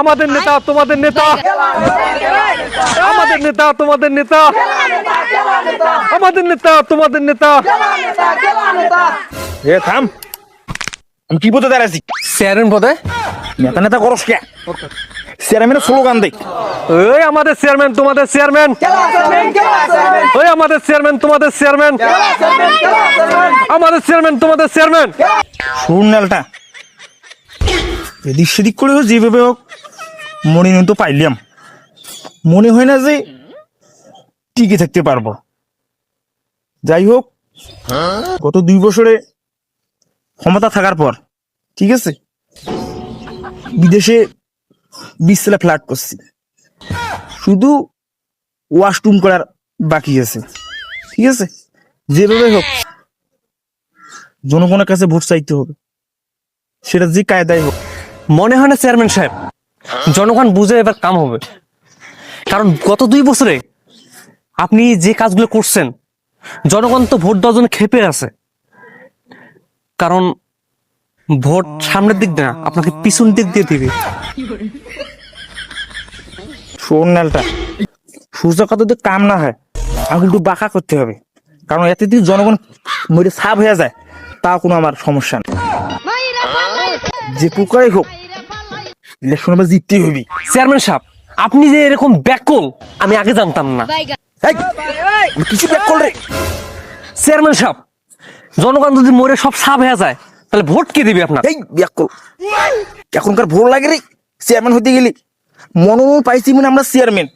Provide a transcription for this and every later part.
আমাদের নেতা তোমাদের নেতা। আমাদের নেতা তোমাদের নেতা। আমাদের নেতা তোমাদের নেতা। এ থাম। আমি কি বলতে দাঁড়াইছি? চেয়ারম্যান পদে? নেতা নেতা করস কে? চেয়ারম্যানের স্লোগান দেই। ওই আমাদের চেয়ারম্যান তোমাদের চেয়ারম্যান। ওই আমাদের চেয়ারম্যান তোমাদের চেয়ারম্যান। আমাদের চেয়ারম্যান তোমাদের চেয়ারম্যান। শুন নালটা। এদিক সেদিক করে হোক যেভাবে হোক মনে তো পাইলাম। মনে হয় না যে টিকে থাকতে পারব। যাই হোক, গত দুই বছরে ক্ষমতা থাকার পর, ঠিক আছে, বিদেশে বিশ ফ্ল্যাট করছি। শুধু ওয়াশরুম করার বাকি আছে, ঠিক আছে? যেভাবে হোক, জনগণের কাছে ভোট চাইতে হবে। সেটা যে কায়দায় হোক। মনে হয় না চেয়ারম্যান সাহেব জনগণ বুঝে এবার কাম হবে। কারণ গত দুই বছরে আপনি যে কাজগুলো করছেন জনগণ তো ভোট দেওয়ার জন্য খেপে আছে। কারণ ভোট সামনের দিক না আপনাকে পিছন দিক দিয়ে দিবে। শোন সূর্য কত যদি কাম না হয় আমাকে একটু বাঁকা করতে হবে। কারণ এতে যদি জনগণ মরে সাপ হয়ে যায় তা কোনো আমার সমস্যা নেই। যে প্রকারই হোক ইলেকশন আবার জিততেই হবি চেয়ারম্যান সাহেব আপনি যে এরকম ব্যাকল আমি আগে জানতাম না। কিছু ব্যাক করলে চেয়ারম্যান সাহেব জনগণ যদি মরে সব সাপ হয়ে যায় তাহলে ভোট কে দিবে আপনার? এই ব্যাক কর এখনকার ভোট লাগে রে চেয়ারম্যান হতে গেলি। মনোনয়ন পাইছি মানে আমরা চেয়ারম্যান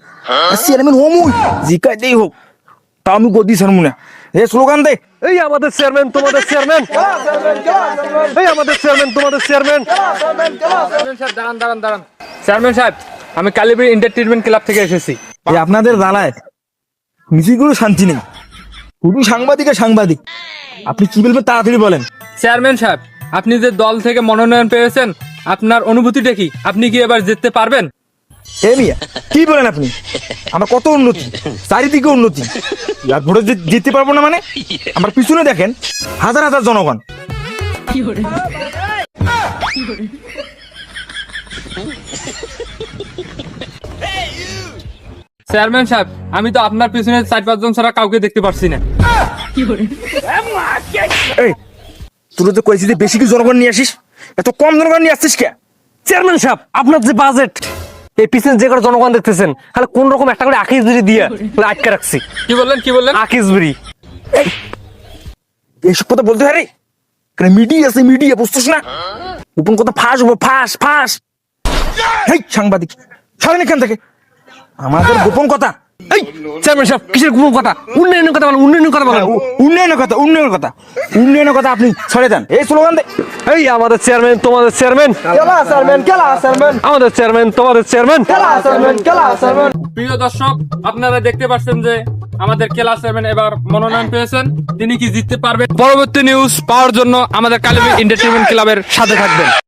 চেয়ারম্যান হমুই যে কায়দাই হোক। তা আমি গদি ছাড়মু না। এ স্লোগান দে। এই আমাদের চেয়ারম্যান তোমাদের চেয়ারম্যান। এই আমাদের চেয়ারম্যান তোমাদের চেয়ারম্যান। চেয়ারম্যান দাঁড়ান দাঁড়ান দাঁড়ান। চেয়ারম্যান সাহেব আমি কালিবি এন্টারটেনমেন্ট ক্লাব থেকে এসেছি। এই আপনাদের দাঁড়ায় মিছিলগুলো শান্তি নেই। শুধু সাংবাদিকে সাংবাদিক। আপনি কি বলবেন তাড়াতাড়ি বলেন। চেয়ারম্যান সাহেব আপনি যে দল থেকে মনোনয়ন পেয়েছেন আপনার অনুভূতিটা কি? আপনি কি এবার জিততে পারবেন? এ মিয়া কি বলেন আপনি? আমার কত উন্নতি চারিদিকে উন্নতি। ভোটে জিততে পারব না মানে? আমার পিছনে দেখেন হাজার হাজার জনগণ। চেয়ারম্যান সাহেব আমি তো আপনার পিছনে চার পাঁচজন ছাড়া কাউকে দেখতে পারছি না। এই তুই তো কয়েছি যে বেশি কি জনগণ নিয়ে আসিস? এত কম জনগণ নিয়ে আসছিস কে? চেয়ারম্যান সাহেব আপনার যে বাজেট এই পিছনে যে করে জনগণ দেখতেছেন তাহলে কোন রকম একটা করে আকিস বিড়ি দিয়ে আটকে রাখছি। কি বললেন কি বললেন? আকিস বিড়ি। এইসব কথা বলতে হয় রে। মিডিয়া আছে মিডিয়া বুঝছিস না? গোপন কথা ফাঁস হব ফাঁস ফাঁস। হেই সাংবাদিক সরেন এখান থেকে। আমাদের গোপন কথা। এই চেয়ারম্যান সাহেব কিসের কোনো কথা? উন্নয়নের কথা বলেন উন্নয়নের কথা বলেন। উ- উন্নয়নের কথা উন্নয়নের কথা। উন্নয়নের কথা আপনি যান। এই স্লোগান এই আমাদের চেয়ারম্যান তোমাদের চেয়ারম্যান। আমাদের চেয়ারম্যান তোমাদের চেয়ারম্যান। প্রিয় দর্শক আপনারা দেখতে পাচ্ছেন যে আমাদের কেলা চেয়ারম্যান এবার মনোনয়ন পেয়েছেন। তিনি কি জিততে পারবেন? পরবর্তী নিউজ পাওয়ার জন্য আমাদের কালিবি এন্টারটেনমেন্ট ক্লাবের সাথে থাকবেন।